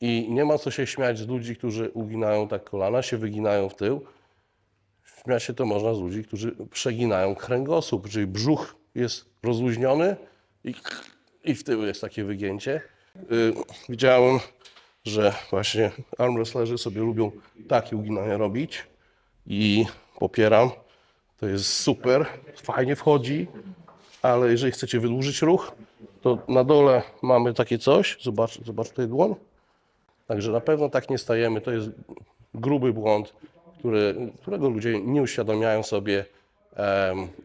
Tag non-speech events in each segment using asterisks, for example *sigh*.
I nie ma co się śmiać z ludzi, którzy uginają tak kolana, się wyginają w tył. Śmiać się to można z ludzi, którzy przeginają kręgosłup, czyli brzuch jest rozluźniony i, i w tył jest takie wygięcie. Y, widziałem, że właśnie armwrestlerzy sobie lubią takie uginania robić i popieram. To jest super, fajnie wchodzi, ale jeżeli chcecie wydłużyć ruch, to na dole mamy takie coś. Zobacz, zobacz tutaj dłoń. Także na pewno tak nie stajemy. To jest gruby błąd, który, którego ludzie nie uświadamiają sobie,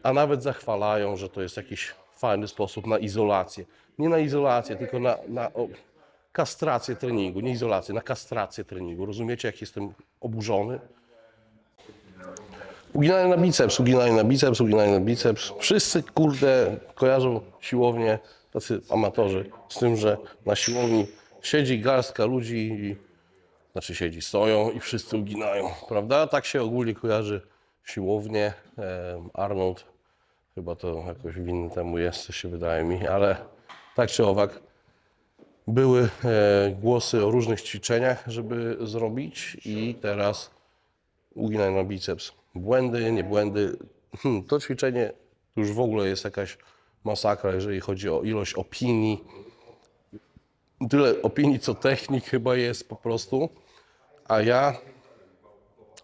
a nawet zachwalają, że to jest jakiś fajny sposób na izolację. Nie na izolację, tylko na, na kastrację treningu. Nie izolację, na kastrację treningu. Rozumiecie, jak jestem oburzony? Uginanie na biceps, uginanie na biceps, uginanie na biceps. Wszyscy, kurde, kojarzą siłownię, tacy amatorzy, z tym, że na siłowni siedzi garstka ludzi i znaczy siedzi, stoją i wszyscy uginają, prawda? Tak się ogólnie kojarzy siłownię. Em, Arnold chyba to jakoś winny temu jest, co się wydaje mi, ale tak czy owak były e, głosy o różnych ćwiczeniach, żeby zrobić i teraz uginaj na biceps. Błędy, nie błędy. Hmm, to ćwiczenie już w ogóle jest jakaś masakra, jeżeli chodzi o ilość opinii. Tyle opinii, co technik chyba jest po prostu. A ja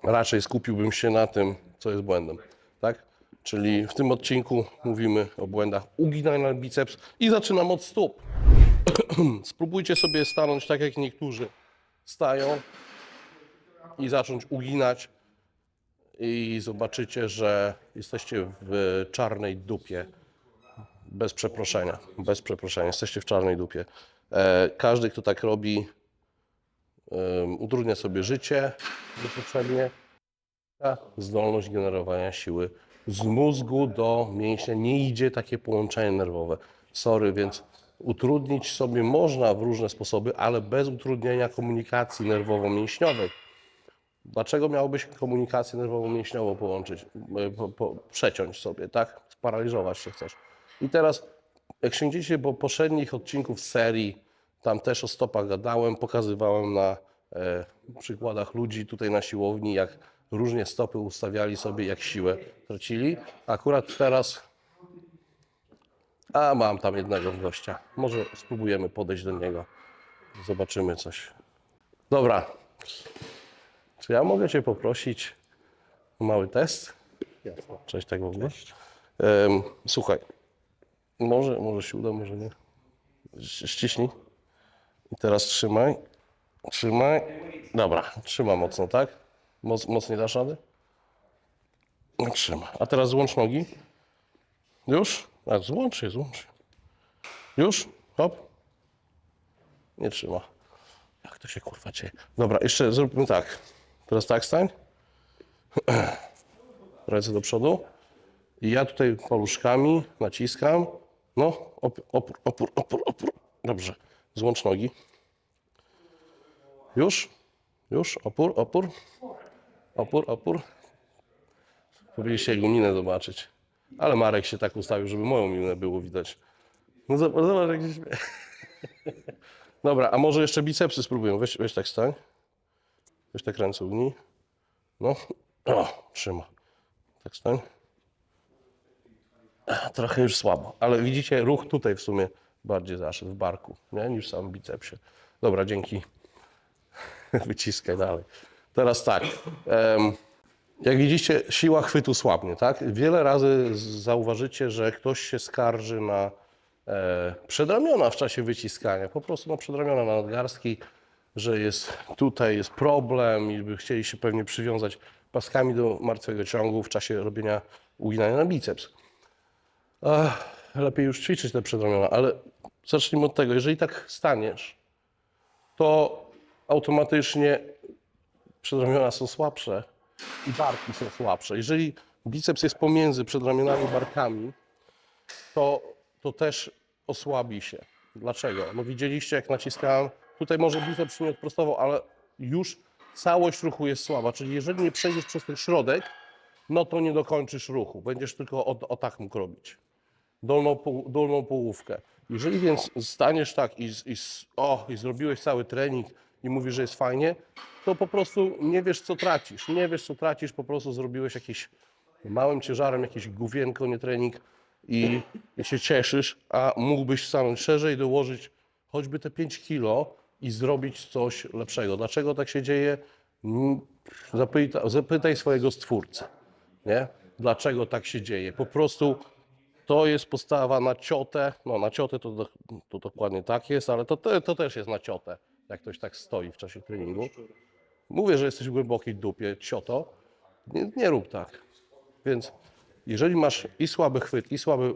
raczej skupiłbym się na tym, co jest błędem. Tak? Czyli w tym odcinku mówimy o błędach uginania na biceps i zaczynam od stóp. *clears throat* Spróbujcie sobie stanąć tak, jak niektórzy stają i zacząć uginać i zobaczycie, że jesteście w czarnej dupie. Bez przeproszenia. Bez przeproszenia. Jesteście w czarnej dupie. E, każdy, kto tak robi, utrudnia sobie życie niepotrzebnie. A zdolność generowania siły z mózgu do mięśnia nie idzie takie połączenie nerwowe. Sorry, więc utrudnić sobie można w różne sposoby, ale bez utrudnienia komunikacji nerwowo-mięśniowej. Dlaczego miałbyś komunikację nerwowo-mięśniową połączyć, e, po, po, przeciąć sobie, tak? Sparaliżować się chcesz. I teraz, jak siędziecie po poprzednich odcinków serii, tam też o stopach gadałem, pokazywałem na e, przykładach ludzi tutaj na siłowni, jak różnie stopy ustawiali sobie, jak siłę tracili. Akurat teraz, a mam tam jednego gościa. Może spróbujemy podejść do niego. Zobaczymy coś. Dobra, czy ja mogę Cię poprosić o mały test? Jasne. Cześć, tak w ogóle. Em, słuchaj, może, może się uda, może nie. Ściśnij. I teraz trzymaj. Trzymaj. Dobra, trzyma mocno, tak? Moc, mocniej dasz rady? No, Trzyma. A teraz złącz nogi. Już? A, złącz je, złącz je. Już? Hop. Nie trzyma. Jak to się kurwa dzieje? Dobra, jeszcze zróbmy tak. Teraz tak stań. *clears throat* Ręce do przodu. I ja tutaj paluszkami naciskam. No, op, opór, opór, opór, opór. Dobrze. Złącz nogi. Już? Już? Opór, opór. Opór, opór. Powinniście jego minę zobaczyć. Ale Marek się tak ustawił, żeby moją minę było widać. No zobacz, zobacz jak się. *laughs* Dobra, a może jeszcze bicepsy spróbuję. Weź, weź tak stań. Weź tak ręce ugnij. No. O, *clears throat* trzyma. Tak stań. Trochę już słabo, ale widzicie, ruch tutaj w sumie bardziej zaszedł, w barku, nie? niż sam bicepsie. Dobra, dzięki. *laughs* Wyciskaj dalej. Teraz tak. jak widzicie, siła chwytu słabnie, tak? Wiele razy zauważycie, że ktoś się skarży na e, przedramiona w czasie wyciskania. Po prostu na przedramiona, na nadgarstki, że jest tutaj jest problem i by chcieli się pewnie przywiązać paskami do martwego ciągu w czasie robienia uginania na biceps. Ach, lepiej już ćwiczyć te przedramiona, ale zacznijmy od tego. Jeżeli tak staniesz, to automatycznie przedramiona są słabsze i barki są słabsze. Jeżeli biceps jest pomiędzy przedramionami i barkami, to, to też osłabi się. Dlaczego? No widzieliście, jak naciskałem. Tutaj może biceps nie odprostował, ale już całość ruchu jest słaba. Czyli jeżeli nie przejdziesz przez ten środek, no to nie dokończysz ruchu. Będziesz tylko o, o tak mógł robić. Dolną, dolną połówkę. Jeżeli więc staniesz tak i, i, o, i zrobiłeś cały trening i mówisz, że jest fajnie, to po prostu nie wiesz, co tracisz. Nie wiesz, co tracisz, po prostu zrobiłeś jakiś małym ciężarem, jakiś główienko, nie trening i, i się cieszysz, a mógłbyś stanąć szerzej, dołożyć choćby te 5 kilo i zrobić coś lepszego. Dlaczego tak się dzieje? Zapytaj, zapytaj swojego stwórcy, nie? Dlaczego tak się dzieje? Po prostu to jest postawa na ciotę. No na ciotę to, to dokładnie tak jest, ale to, to, to też jest na ciotę, jak ktoś tak stoi w czasie treningu. Mówię, że jesteś w głębokiej dupie, cioto. Nie, nie rób tak. Więc jeżeli masz i słaby chwyt, i słaby,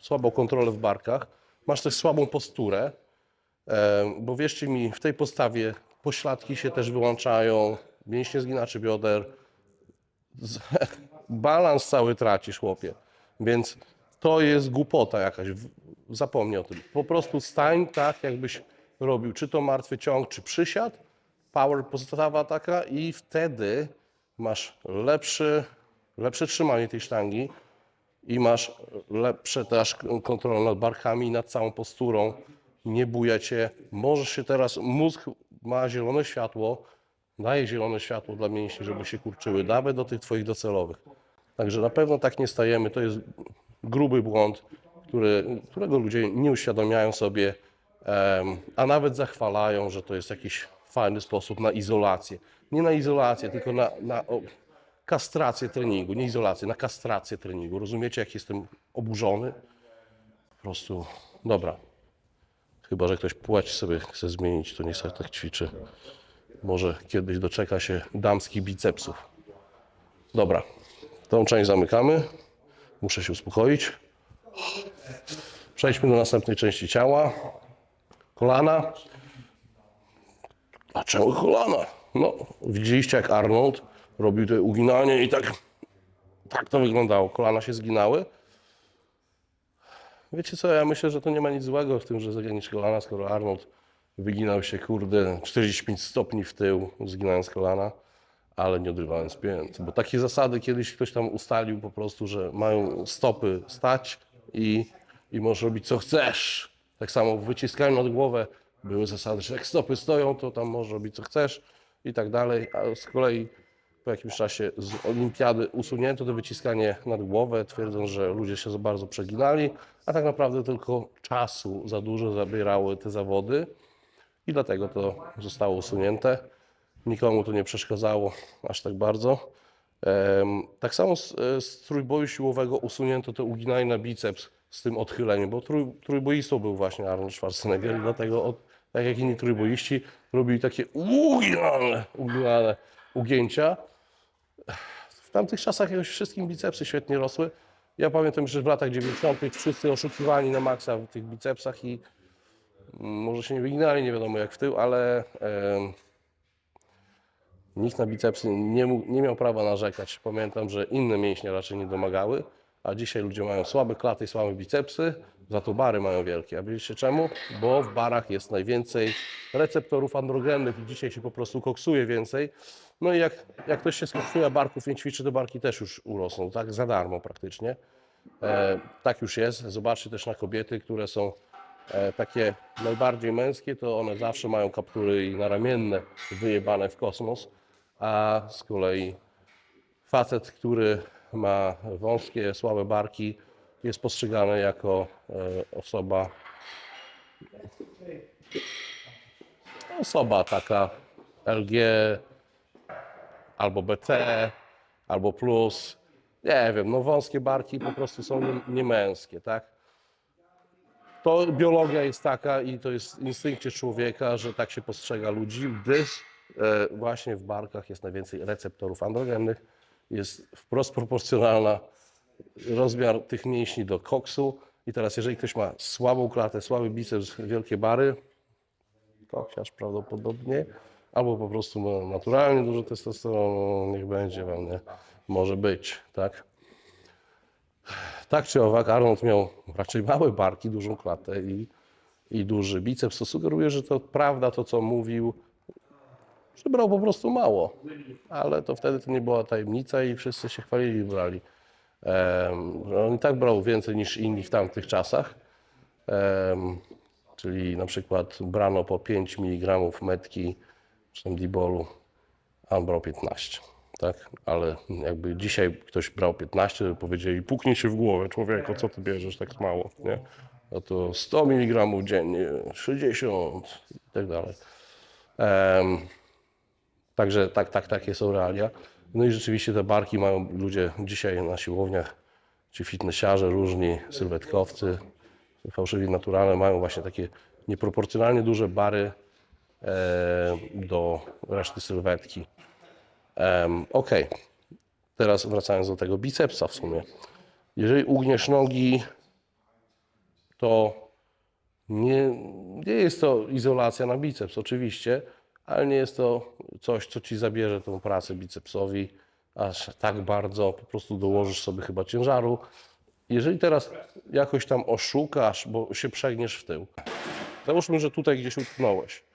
słabą kontrolę w barkach, masz też słabą posturę, e, bo wierzcie mi, w tej postawie pośladki się też wyłączają, mięśnie zginaczy bioder, *laughs* balans cały tracisz, chłopie. Więc to jest głupota jakaś. Zapomnij o tym. Po prostu stań tak, jakbyś robił czy to martwy ciąg, czy przysiad, power postawa taka i wtedy masz lepszy, lepsze trzymanie tej sztangi i masz lepsze też kontrolę nad barkami nad całą posturą. Nie buja cię. Możesz się teraz, mózg ma zielone światło, daje zielone światło dla mięśni, żeby się kurczyły, nawet do tych twoich docelowych. Także na pewno tak nie stajemy. To jest gruby błąd, który, którego ludzie nie uświadamiają sobie, a nawet zachwalają, że to jest jakiś fajny sposób na izolację. Nie na izolację, tylko na, na kastrację treningu. Nie izolację, na kastrację treningu. Rozumiecie, jak jestem oburzony? Po prostu, dobra. Chyba, że ktoś płeć sobie chce zmienić, to niech sobie tak ćwiczy. Może kiedyś doczeka się damskich bicepsów. Dobra, tą część zamykamy. Muszę się uspokoić. Przejdźmy do następnej części ciała. Kolana. A czemu kolana? No, widzieliście jak Arnold robił to uginanie i tak, tak to wyglądało. Kolana się zginały. Wiecie co, ja myślę, że to nie ma nic złego w tym, że zagięć kolana, skoro Arnold wyginał się, kurde, 45 stopni w tył, zginając kolana, ale nie odrywając pięt. Bo takie zasady kiedyś ktoś tam ustalił po prostu, że mają stopy stać i, i możesz robić co chcesz. Tak samo w wyciskaniu nad głowę były zasady, że jak stopy stoją, to tam możesz robić co chcesz i tak dalej, a z kolei po jakimś czasie z olimpiady usunięto to wyciskanie nad głowę, twierdząc, że ludzie się za bardzo przeginali, a tak naprawdę tylko czasu za dużo zabierały te zawody i dlatego to zostało usunięte. Nikomu to nie przeszkadzało aż tak bardzo. Tak samo z, z trójboju siłowego usunięto to uginanie na biceps z tym odchyleniem, bo trój, trójboistą był właśnie Arnold Schwarzenegger dlatego od, tak jak inni trójboiści robili takie uginane, uginane ugięcia. W tamtych czasach jakoś wszystkim bicepsy świetnie rosły. Ja pamiętam, że w latach 90. wszyscy oszukiwani na maksa w tych bicepsach i mm, może się nie wyginali, nie wiadomo jak w tył, ale em, nikt na bicepsy nie, mógł, nie miał prawa narzekać. Pamiętam, że inne mięśnie raczej nie domagały, a dzisiaj ludzie mają słabe klaty i słabe bicepsy, za to bary mają wielkie. A wiecie czemu? Bo w barach jest najwięcej receptorów androgennych i dzisiaj się po prostu koksuje więcej. No i jak, jak ktoś się skoksuje, barków nie ćwiczy, to barki też już urosną, tak za darmo praktycznie. E, tak już jest. Zobaczcie też na kobiety, które są takie najbardziej męskie, to one zawsze mają kaptury i naramienne wyjebane w kosmos, a z kolei facet, który ma wąskie, słabe barki, jest postrzegany jako e, osoba osoba taka LG albo BT, albo plus. Nie wiem, no wąskie barki po prostu są nie- niemęskie, tak? To biologia jest taka i to jest instynkcie człowieka, że tak się postrzega ludzi, gdyż e, właśnie w barkach jest najwięcej receptorów androgennych, jest wprost proporcjonalna rozmiar tych mięśni do koksu. I teraz, jeżeli ktoś ma słabą klatę, słaby biceps, wielkie bary, koksiarz prawdopodobnie, albo po prostu ma naturalnie dużo testosteronu, niech będzie wam, nie? Może być, tak? Tak czy owak, Arnold miał raczej małe barki, dużą klatę i, i duży biceps, co sugeruje, że to prawda to, co mówił, że brał po prostu mało. Ale to wtedy to nie była tajemnica i wszyscy się chwalili, brali. Że on i tak brał więcej niż inni w tamtych czasach. Em, czyli na przykład brano po 5 mg metki, czy tam dibolu, a on brał 15. Tak? Ale jakby dzisiaj ktoś brał 15, to powiedzieli, puknij się w głowę, człowieku, co ty bierzesz tak mało, nie? No to 100 mg dziennie, 60 i tak dalej. Em, Także tak, tak, takie są realia. No i rzeczywiście te barki mają ludzie dzisiaj na siłowniach, ci fitnessiarze różni, sylwetkowcy, fałszywi naturalne mają właśnie takie nieproporcjonalnie duże bary e, do reszty sylwetki. Em, ok, teraz wracając do tego bicepsa w sumie. Jeżeli ugniesz nogi, to nie, nie jest to izolacja na biceps, oczywiście, ale nie jest to coś, co ci zabierze tą pracę bicepsowi aż tak bardzo, po prostu dołożysz sobie chyba ciężaru. Jeżeli teraz jakoś tam oszukasz, bo się przegniesz w tył, załóżmy, że tutaj gdzieś utknąłeś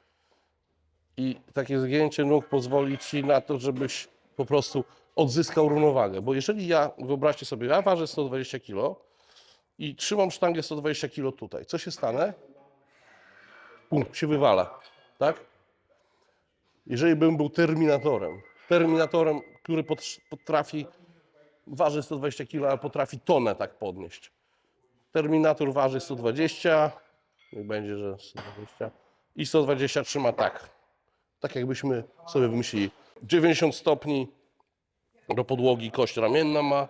i takie zgięcie nóg pozwoli ci na to, żebyś po prostu odzyskał równowagę, bo jeżeli ja, wyobraźcie sobie, ja ważę 120 kg, i trzymam sztangę 120 kg tutaj. Co się stanie? Pum, się wywala, tak? Jeżeli bym był terminatorem, terminatorem, który pot- potrafi, waży 120 kg, ale potrafi tonę tak podnieść. Terminator waży 120, niech będzie, że 120 i 120 trzyma tak. Tak jakbyśmy sobie wymyślili. 90 stopni do podłogi kość ramienna ma,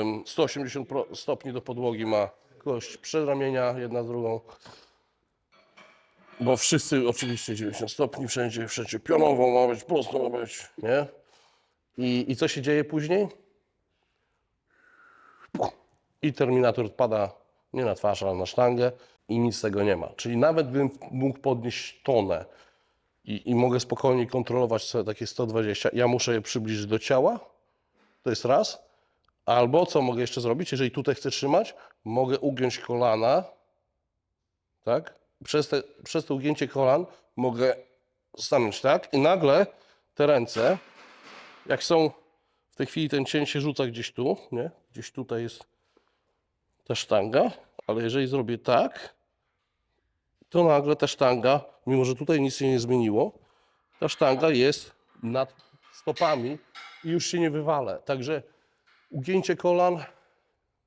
Ym, 180 pro- stopni do podłogi ma kość przedramienia, jedna z drugą. Bo wszyscy oczywiście 90 stopni, wszędzie, wszędzie pionowo ma być, prosto ma być, nie? I, I co się dzieje później? I terminator pada nie na twarz, ale na sztangę i nic z tego nie ma. Czyli nawet bym mógł podnieść tonę i, i mogę spokojnie kontrolować sobie takie 120, ja muszę je przybliżyć do ciała, to jest raz. Albo co mogę jeszcze zrobić, jeżeli tutaj chcę trzymać, mogę ugiąć kolana, tak? Przez, te, przez to ugięcie kolan mogę stanąć tak i nagle te ręce, jak są w tej chwili ten cień się rzuca gdzieś tu, nie? Gdzieś tutaj jest ta sztanga, ale jeżeli zrobię tak, to nagle ta sztanga, mimo że tutaj nic się nie zmieniło, ta sztanga jest nad stopami i już się nie wywalę. Także ugięcie kolan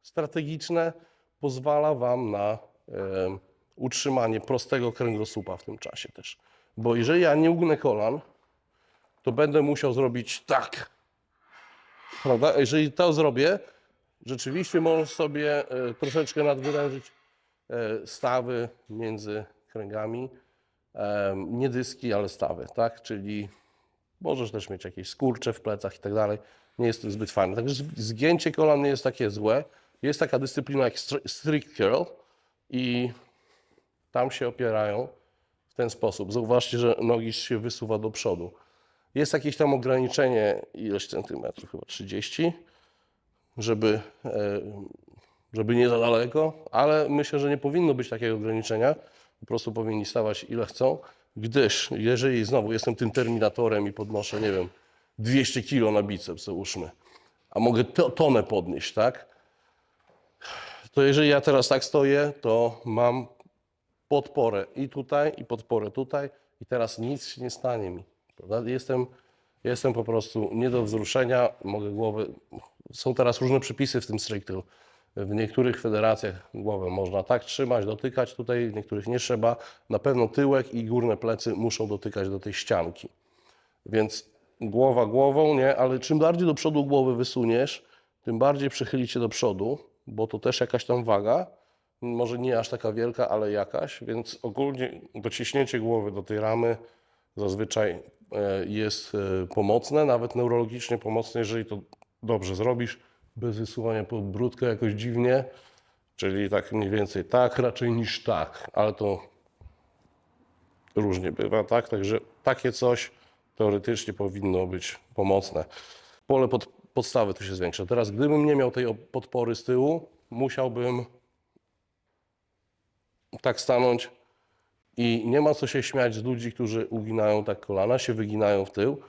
strategiczne pozwala Wam na em, utrzymanie prostego kręgosłupa w tym czasie też. Bo jeżeli ja nie ugnę kolan, to będę musiał zrobić tak. Prawda? Jeżeli to zrobię, rzeczywiście możesz sobie e, troszeczkę nadwyrężyć e, stawy między kręgami. Nie dyski, ale stawy, tak? Czyli Możesz też mieć jakieś skurcze w plecach i tak dalej. Nie jest to zbyt fajne. Także zgięcie kolan nie jest takie złe. Jest taka dyscyplina jak stri- strict curl i tam się opierają w ten sposób. Zauważcie, że nogi się wysuwa do przodu. Jest jakieś tam ograniczenie, ileś centymetrów, chyba 30, żeby, żeby nie za daleko, ale myślę, że nie powinno być takiego ograniczenia. Po prostu powinni stawać ile chcą, gdyż jeżeli znowu jestem tym terminatorem i podnoszę, nie wiem, 200 kg na biceps, załóżmy, a mogę to, tonę podnieść, tak? To jeżeli ja teraz tak stoję, to mam podporę i tutaj, i podporę tutaj, i teraz nic się nie stanie mi. Prawda? Jestem, jestem po prostu nie do wzruszenia, mogę głowy. Są teraz różne przepisy w tym stricte. W niektórych federacjach głowę można tak trzymać, dotykać, tutaj w niektórych nie trzeba. Na pewno tyłek i górne plecy muszą dotykać do tej ścianki. Więc głowa głową, nie, ale czym bardziej do przodu głowy wysuniesz, tym bardziej przychyli cię do przodu, bo to też jakaś tam waga, może nie aż taka wielka, ale jakaś, więc ogólnie dociśnięcie głowy do tej ramy zazwyczaj e, jest e, pomocne, nawet neurologicznie pomocne, jeżeli to dobrze zrobisz, bez wysuwania podbródka jakoś dziwnie, czyli tak mniej więcej tak raczej niż tak, ale to różnie bywa, tak? Także takie coś teoretycznie powinno być pomocne. Pole pod, podstawy tu się zwiększa. Teraz, gdybym nie miał tej podpory z tyłu, musiałbym tak stanąć i nie ma co się śmiać z ludzi, którzy uginają tak kolana, się wyginają w tył.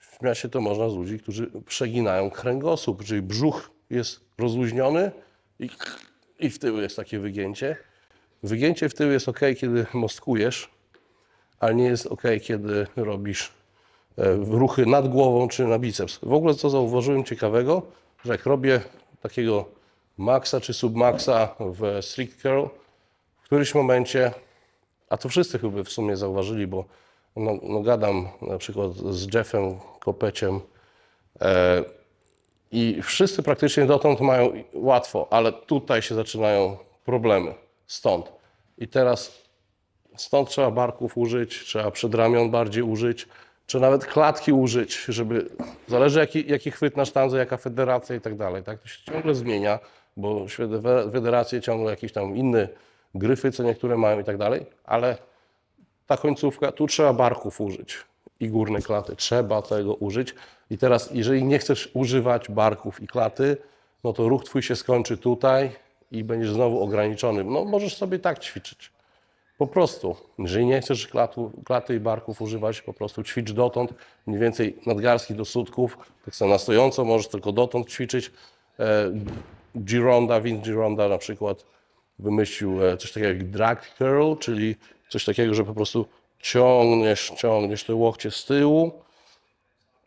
Śmiać się to można z ludzi, którzy przeginają kręgosłup, czyli brzuch jest rozluźniony i, i w tył jest takie wygięcie. Wygięcie w tył jest ok, kiedy mostkujesz, ale nie jest ok, kiedy robisz e, ruchy nad głową czy na biceps. W ogóle co zauważyłem ciekawego, że jak robię takiego maxa czy submaxa w strict curl, w którymś momencie, a to wszyscy chyba w sumie zauważyli, bo no, no gadam na przykład z Jeffem Kopeciem e, i wszyscy praktycznie dotąd mają łatwo, ale tutaj się zaczynają problemy. Stąd. I teraz stąd trzeba barków użyć, trzeba przedramion bardziej użyć, czy nawet klatki użyć, żeby, zależy jaki, jaki chwyt na sztandze, jaka federacja i tak dalej, tak? To się ciągle zmienia, bo federacje ciągle jakieś tam inne gryfy, co niektóre mają i tak dalej, ale ta końcówka, tu trzeba barków użyć i górne klaty, trzeba tego użyć. I teraz, jeżeli nie chcesz używać barków i klaty, no to ruch twój się skończy tutaj i będziesz znowu ograniczony. No możesz sobie tak ćwiczyć. Po prostu, jeżeli nie chcesz klatu, klaty i barków używać, po prostu ćwicz dotąd, mniej więcej nadgarstki do sutków, tak samo na stojąco możesz tylko dotąd ćwiczyć. E, Gironda, Vince Gironda na przykład wymyślił e, coś takiego jak drag curl, czyli coś takiego, że po prostu ciągniesz, ciągniesz te łokcie z tyłu,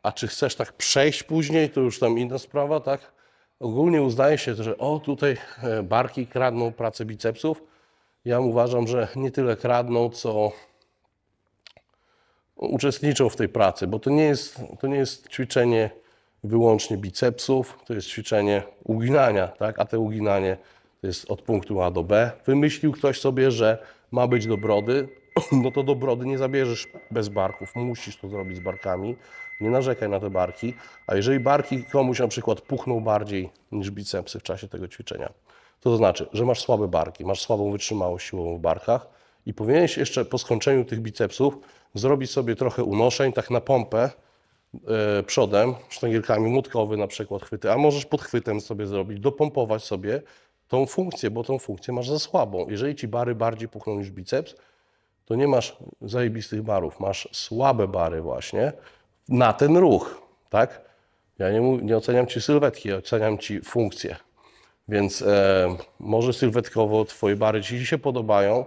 a czy chcesz tak przejść później, to już tam inna sprawa, tak? Ogólnie uznaje się, że o tutaj e, barki kradną pracę bicepsów. Ja uważam, że nie tyle kradną, co uczestniczą w tej pracy, bo to nie jest, to nie jest ćwiczenie wyłącznie bicepsów, to jest ćwiczenie uginania, tak? a te uginanie to jest od punktu A do B. Wymyślił ktoś sobie, że ma być do brody, *clears throat* no to do brody nie zabierzesz bez barków, musisz to zrobić z barkami, nie narzekaj na te barki, a jeżeli barki komuś na przykład puchną bardziej niż bicepsy w czasie tego ćwiczenia, to to znaczy, że masz słabe barki, masz słabą wytrzymałość siłową w barkach i powinieneś jeszcze po skończeniu tych bicepsów zrobić sobie trochę unoszeń, tak na pompę, e, przodem, sztangielkami młotkowy na przykład chwyty, a możesz pod chwytem sobie zrobić, dopompować sobie tą funkcję, bo tą funkcję masz za słabą. Jeżeli ci bary bardziej puchną niż biceps, to nie masz zajebistych barów, masz słabe bary właśnie na ten ruch, tak? Ja nie, nie oceniam ci sylwetki, oceniam ci funkcję. Więc e, może sylwetkowo twoje bary ci się podobają,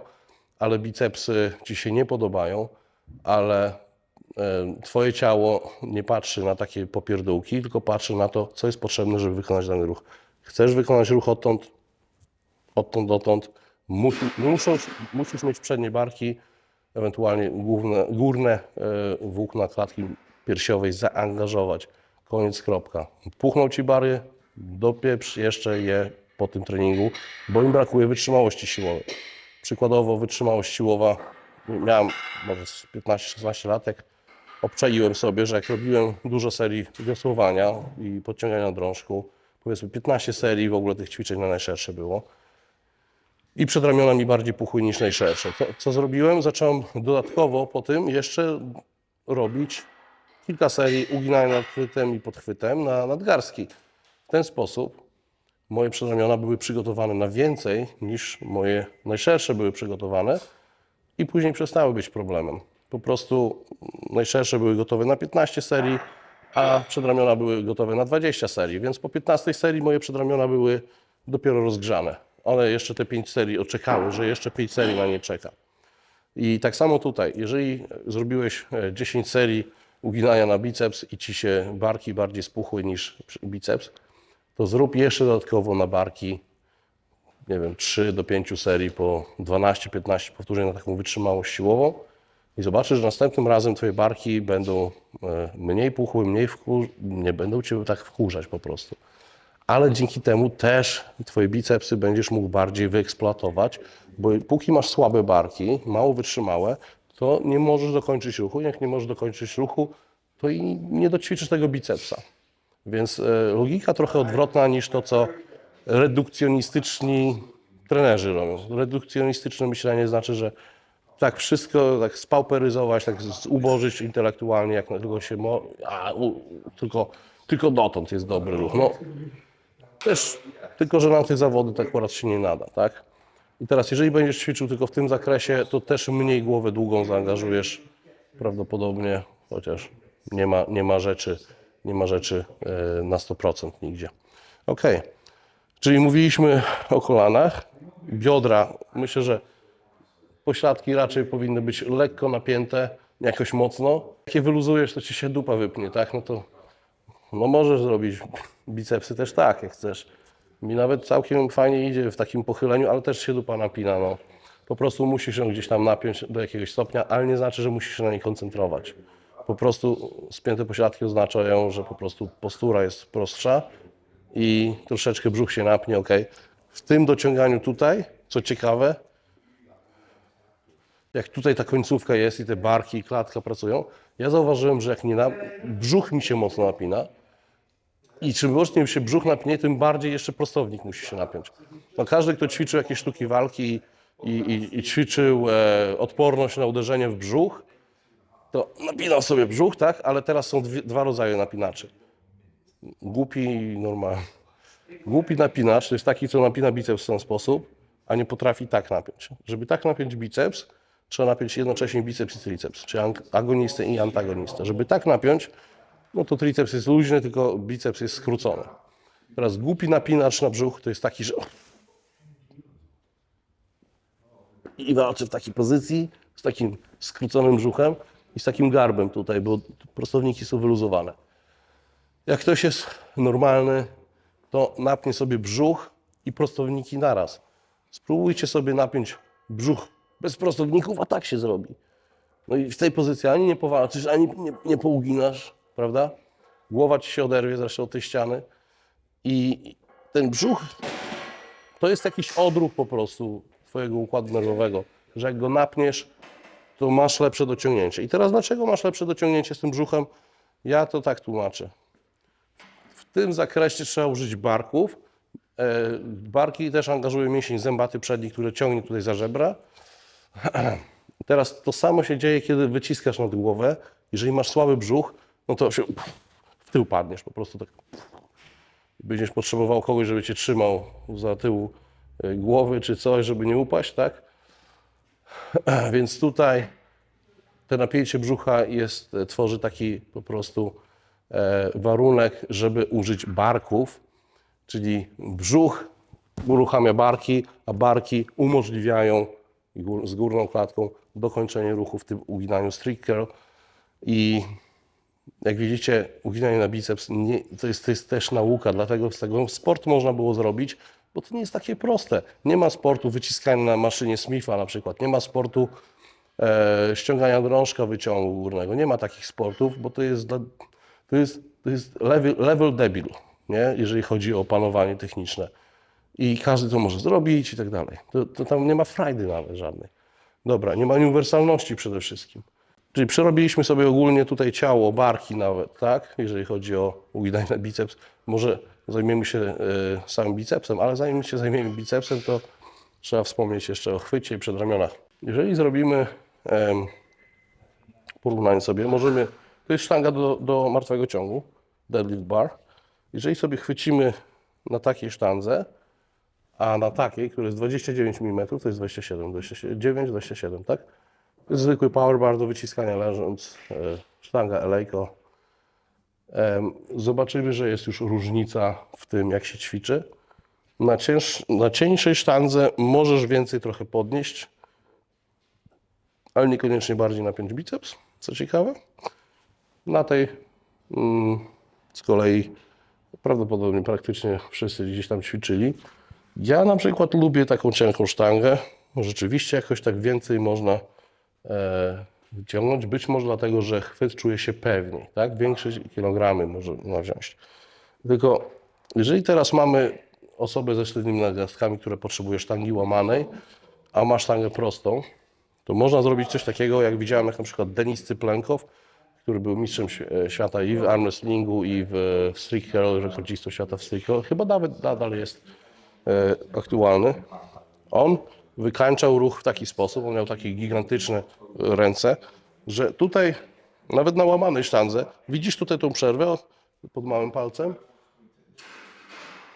ale bicepsy ci się nie podobają, ale e, twoje ciało nie patrzy na takie popierdółki, tylko patrzy na to, co jest potrzebne, żeby wykonać dany ruch. Chcesz wykonać ruch odtąd, odtąd dotąd, musi, muszą, musisz mieć przednie barki, ewentualnie główne, górne e, włókna klatki piersiowej zaangażować. Koniec, kropka. Puchną ci bary, dopieprz jeszcze je po tym treningu, bo im brakuje wytrzymałości siłowej. Przykładowo wytrzymałość siłowa, miałem może z 15-16 lat, jak obczaiłem sobie, że jak robiłem dużo serii wiosłowania i podciągania drążku, powiedzmy 15 serii w ogóle tych ćwiczeń na najszersze było, i przedramiona mi bardziej puchły niż najszersze. Co, co zrobiłem? Zacząłem dodatkowo po tym jeszcze robić kilka serii uginania nad chwytem i podchwytem na nadgarstki. W ten sposób moje przedramiona były przygotowane na więcej niż moje najszersze były przygotowane i później przestały być problemem. Po prostu najszersze były gotowe na 15 serii, a przedramiona były gotowe na 20 serii, więc po 15 serii moje przedramiona były dopiero rozgrzane. One jeszcze te 5 serii oczekały, że jeszcze 5 serii na nie czeka. I tak samo tutaj, jeżeli zrobiłeś e, 10 serii uginania na biceps i ci się barki bardziej spuchły niż biceps, to zrób jeszcze dodatkowo na barki, nie wiem, 3 do 5 serii po 12-15 powtórzeń na taką wytrzymałość siłową i zobaczysz, że następnym razem twoje barki będą e, mniej puchły, mniej wkur... nie będą cię tak wkurzać po prostu ale dzięki temu też Twoje bicepsy będziesz mógł bardziej wyeksploatować, bo póki masz słabe barki, mało wytrzymałe, to nie możesz dokończyć ruchu. Jak nie możesz dokończyć ruchu, to i nie doćwiczysz tego bicepsa. Więc e, logika trochę odwrotna niż to, co redukcjonistyczni trenerzy robią. Redukcjonistyczne myślenie znaczy, że tak wszystko tak spauperyzować, tak zubożyć intelektualnie, jak tylko się mo... a, u, tylko, tylko dotąd jest dobry ruch. No, też, tylko że na tych zawody tak raz się nie nada, tak? I teraz, jeżeli będziesz ćwiczył tylko w tym zakresie, to też mniej głowę długą zaangażujesz prawdopodobnie, chociaż nie ma, nie ma rzeczy, nie ma rzeczy e, na 100% nigdzie. Ok, czyli mówiliśmy o kolanach, biodra. Myślę, że pośladki raczej powinny być lekko napięte, jakoś mocno. Jak je wyluzujesz, to ci się dupa wypnie, tak? No to no możesz zrobić bicepsy też tak, jak chcesz. Mi nawet całkiem fajnie idzie w takim pochyleniu, ale też się dupa napina, no. Po prostu musisz ją gdzieś tam napiąć do jakiegoś stopnia, ale nie znaczy, że musisz się na niej koncentrować. Po prostu spięte pośladki oznaczają, że po prostu postura jest prostsza i troszeczkę brzuch się napnie, ok. W tym dociąganiu tutaj, co ciekawe, jak tutaj ta końcówka jest i te barki i klatka pracują, ja zauważyłem, że jak nie na... brzuch mi się mocno napina i czym mocniej się brzuch napnie, tym bardziej jeszcze prostownik musi się napiąć. No każdy, kto ćwiczył jakieś sztuki walki i, i, i ćwiczył e, odporność na uderzenie w brzuch, to napinał sobie brzuch, tak? Ale teraz są dwie, dwa rodzaje napinaczy. Głupi i normalny. Głupi napinacz to jest taki, co napina biceps w ten sposób, a nie potrafi tak napiąć. Żeby tak napiąć biceps, trzeba napiąć jednocześnie biceps i triceps, czyli agonistę i antagonistę. Żeby tak napiąć, no to triceps jest luźny, tylko biceps jest skrócony. Teraz głupi napinacz na brzuch to jest taki, że i walczy w takiej pozycji, z takim skróconym brzuchem i z takim garbem tutaj, bo prostowniki są wyluzowane. Jak ktoś jest normalny, to napnie sobie brzuch i prostowniki naraz. Spróbujcie sobie napiąć brzuch bez prostowników, a tak się zrobi. No i w tej pozycji ani nie powalczysz, ani nie, nie pouginasz, prawda? Głowa ci się oderwie zresztą od tej ściany. I ten brzuch to jest jakiś odruch po prostu twojego układu nerwowego, że jak go napniesz, to masz lepsze dociągnięcie. I teraz dlaczego masz lepsze dociągnięcie z tym brzuchem? Ja to tak tłumaczę. W tym zakresie trzeba użyć barków. E, Barki też angażują mięsień zębaty przedni, który ciągnie tutaj za żebra. *clears throat* Teraz to samo się dzieje, kiedy wyciskasz nad głowę. Jeżeli masz słaby brzuch, no to się w tył padniesz po prostu tak. Będziesz potrzebował kogoś, żeby cię trzymał za tyłu e, głowy czy coś, żeby nie upaść, tak? *clears throat* Więc tutaj te napięcie brzucha jest, e, tworzy taki po prostu e, warunek, żeby użyć barków, czyli brzuch uruchamia barki, a barki umożliwiają z górną klatką dokończenie ruchu w tym uginaniu strict i jak widzicie, uginanie na biceps nie, to, jest, to jest też nauka, dlatego z tego sport można było zrobić, bo to nie jest takie proste. Nie ma sportu wyciskania na maszynie Smitha na przykład, nie ma sportu e, ściągania drążka wyciągu górnego, nie ma takich sportów, bo to jest, to jest, to jest level, level debil, nie? jeżeli chodzi o opanowanie techniczne. I każdy to może zrobić i tak dalej. To, to tam nie ma frajdy nawet żadnej. Dobra, nie ma uniwersalności przede wszystkim. Czyli przerobiliśmy sobie ogólnie tutaj ciało, barki nawet, tak? Jeżeli chodzi o uginanie na biceps. Może zajmiemy się e, samym bicepsem, ale zanim się zajmiemy bicepsem, to trzeba wspomnieć jeszcze o chwycie i przedramionach. Jeżeli zrobimy porównanie sobie, możemy, to jest sztanga do, do martwego ciągu, deadlift bar. Jeżeli sobie chwycimy na takiej sztandze, a na takiej, która jest 29 mm, to jest 27, 29, 27, tak? Zwykły power bar do wyciskania leżąc, e, sztanga Eleiko. Em, Zobaczymy, że jest już różnica w tym, jak się ćwiczy. Na, cięż, na cieńszej sztandze możesz więcej trochę podnieść, ale niekoniecznie bardziej napiąć biceps, co ciekawe. Na tej mm, z kolei prawdopodobnie praktycznie wszyscy gdzieś tam ćwiczyli. Ja na przykład lubię taką cienką sztangę. Rzeczywiście jakoś tak więcej można wyciągnąć. Być może dlatego, że chwyt czuje się pewniej, tak? Większe kilogramy może wziąć. Tylko jeżeli teraz mamy osobę ze średnimi nadgarstkami, która potrzebuje sztangi łamanej, a ma sztangę prostą, to można zrobić coś takiego, jak widziałem, jak na przykład Denis Cyplenkow, który był mistrzem e, świata i w arm wrestlingu, i w, street curl, rekordzistą świata w street. Chyba nawet nadal jest e, aktualny. On wykańczał ruch w taki sposób, on miał takie gigantyczne ręce, że tutaj, nawet na łamanej sztandze, widzisz tutaj tą przerwę pod małym palcem?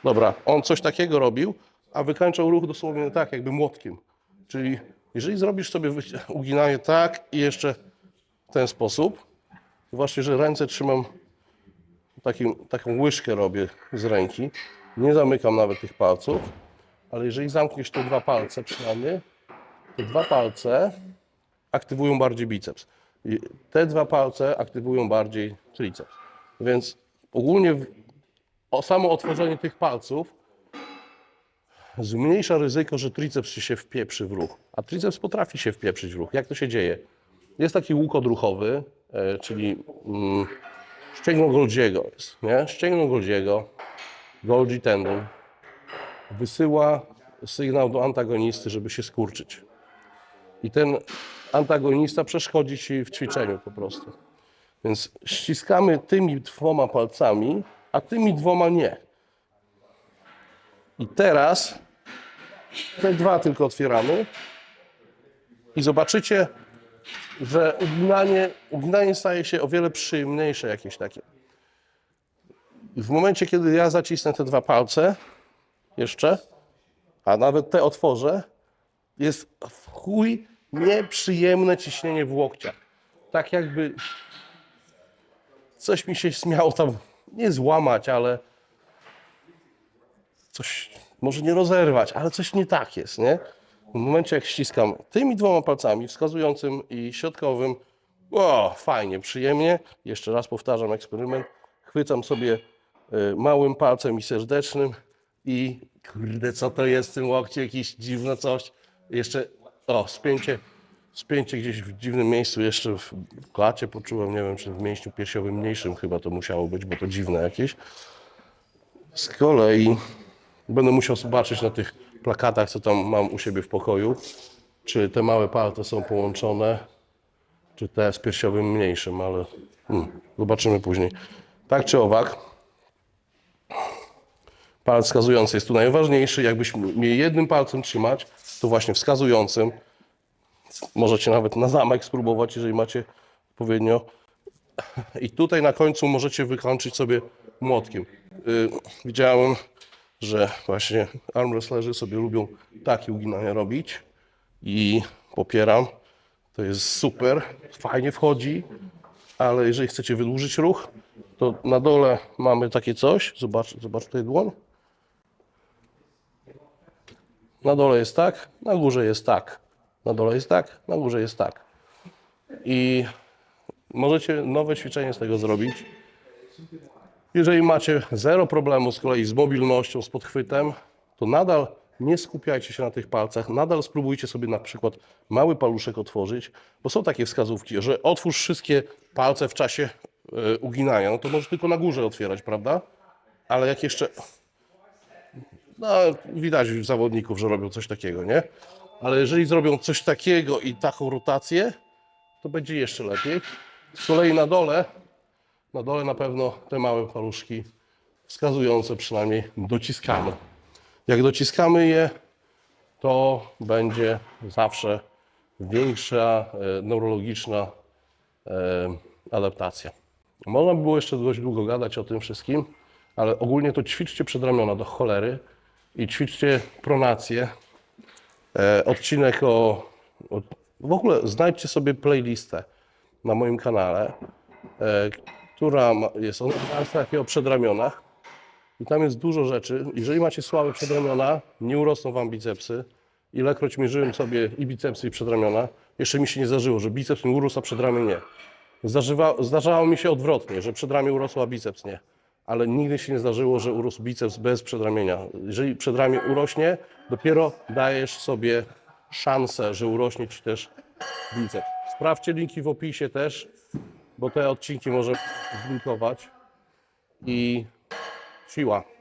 Dobra, on coś takiego robił, a wykańczał ruch dosłownie tak, jakby młotkiem. Czyli jeżeli zrobisz sobie uginanie tak i jeszcze w ten sposób, właśnie, że ręce trzymam, takim, taką łyżkę robię z ręki, nie zamykam nawet tych palców, ale jeżeli zamkniesz te dwa palce przynajmniej, te dwa palce aktywują bardziej biceps. I te dwa palce aktywują bardziej triceps. Więc ogólnie o samo otworzenie tych palców zmniejsza ryzyko, że triceps się wpieprzy w ruch. A triceps potrafi się wpieprzyć w ruch. Jak to się dzieje? Jest taki łuk odruchowy, e, czyli mm, ścięgno Golgiego jest, nie? Ścięgno Golgiego, Golgi tendon wysyła sygnał do antagonisty, żeby się skurczyć. I ten antagonista przeszkodzi ci w ćwiczeniu po prostu. Więc ściskamy tymi dwoma palcami, a tymi dwoma nie. I teraz te dwa tylko otwieramy i zobaczycie, że uginanie, uginanie staje się o wiele przyjemniejsze jakieś takie. W momencie, kiedy ja zacisnę te dwa palce, jeszcze, a nawet te otworzę, jest w chuj nieprzyjemne ciśnienie w łokciach. Tak jakby coś mi się śmiało tam nie złamać, ale coś może nie rozerwać, ale coś nie tak jest, nie? W momencie jak ściskam tymi dwoma palcami, wskazującym i środkowym, o, fajnie, przyjemnie. Jeszcze raz powtarzam eksperyment. Chwycam sobie y, małym palcem i serdecznym i kurde, co to jest w tym łokcie, jakieś dziwne coś. Jeszcze, o, spięcie, spięcie gdzieś w dziwnym miejscu, jeszcze w klacie poczułem, nie wiem, czy w mięśniu piersiowym mniejszym chyba to musiało być, bo to dziwne jakieś. Z kolei będę musiał zobaczyć na tych plakatach, co tam mam u siebie w pokoju, czy te małe palce są połączone, czy te z piersiowym mniejszym, ale hmm, zobaczymy później. Tak czy owak, palec wskazujący jest tu najważniejszy. Jakbyśmy mieli jednym palcem trzymać, to właśnie wskazującym. Możecie nawet na zamek spróbować, jeżeli macie odpowiednio. I tutaj na końcu możecie wykończyć sobie młotkiem. Yy, widziałem, że właśnie armwrestlerzy sobie lubią takie uginania robić i popieram. To jest super, fajnie wchodzi, ale jeżeli chcecie wydłużyć ruch, to na dole mamy takie coś. Zobacz, zobacz tutaj dłoń. Na dole jest tak, na górze jest tak. Na dole jest tak, na górze jest tak. I możecie nowe ćwiczenie z tego zrobić. Jeżeli macie zero problemu z kolei z mobilnością, z podchwytem, to nadal nie skupiajcie się na tych palcach, nadal spróbujcie sobie na przykład mały paluszek otworzyć, bo są takie wskazówki, że otwórz wszystkie palce w czasie e, uginania, no to możesz tylko na górze otwierać, prawda? Ale jak jeszcze no, widać w zawodników, że robią coś takiego, nie? Ale jeżeli zrobią coś takiego i taką rotację, to będzie jeszcze lepiej. Z kolei na dole, na dole na pewno te małe paluszki wskazujące przynajmniej dociskamy. Jak dociskamy je, to będzie zawsze większa e, neurologiczna e, adaptacja. Można by było jeszcze dość długo gadać o tym wszystkim, ale ogólnie to ćwiczcie przedramiona do cholery i ćwiczcie pronację. E, odcinek o, o... W ogóle znajdźcie sobie playlistę na moim kanale, e, która ma, jest o przedramionach. I tam jest dużo rzeczy. Jeżeli macie słabe przedramiona, nie urosną wam bicepsy. Ilekroć mierzyłem sobie i bicepsy, i przedramiona, jeszcze mi się nie zdarzyło, że biceps mi urósł, a przedramię nie. Zdarzywa, zdarzało mi się odwrotnie, że przedramię urosło, a biceps nie. Ale nigdy się nie zdarzyło, że urósł biceps bez przedramienia. Jeżeli przedramię urośnie, dopiero dajesz sobie szansę, że urośnie ci też biceps. Sprawdźcie linki w opisie też, bo te odcinki możemy zlinkować. I siła.